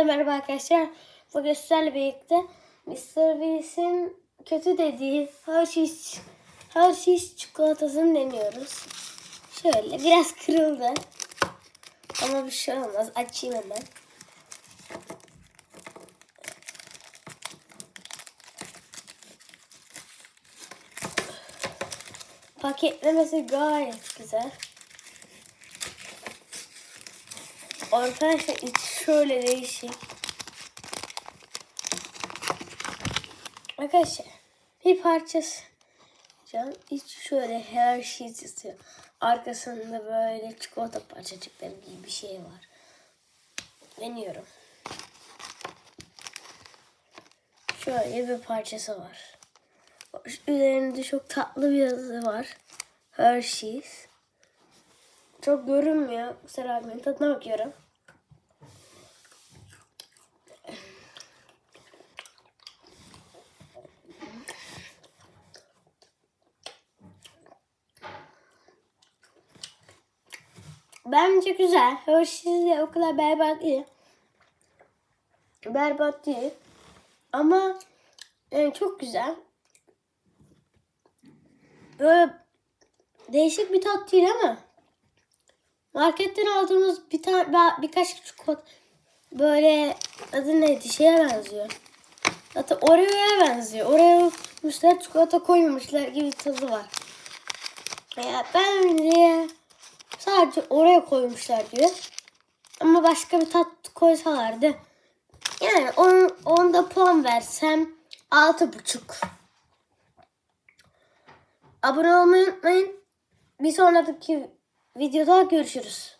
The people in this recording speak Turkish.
Hepinize merhaba arkadaşlar. Bugün sizlerle birlikte Mr. Beast'in kötü dediği Hershey's, Hershey's çikolatasını deniyoruz. Şöyle biraz kırıldı. Ama bir şey olmaz. Açayım hemen. Paketlemesi gayet güzel. Arkadaşlar içi şöyle değişik. Arkadaşlar bir parçası can iç şöyle her şey yazıyor. Arkasında böyle çikolata parçacıkları gibi bir şey var. Deniyorum. Şöyle bir parçası var. Üzerinde çok tatlı bir yazı var. Hershey's. Çok görünmüyor. Kusura bakmayın. Tadına bakıyorum. Bence güzel. Hershey's de o kadar berbat değil. Berbat değil. Ama yani çok güzel. Böyle değişik bir tat değil ama marketten aldığımız bir tane birkaç çikolata böyle adı neydi şeye benziyor. Hatta Oreo'ya benziyor. Oreo koymuşlar çikolata koymamışlar gibi tadı var. Ya bence sadece Oreo koymuşlar diyor. Ama başka bir tat koysalardı. Yani on, onda puan versem altı buçuk. Abone olmayı unutmayın. Bir sonraki videoda görüşürüz.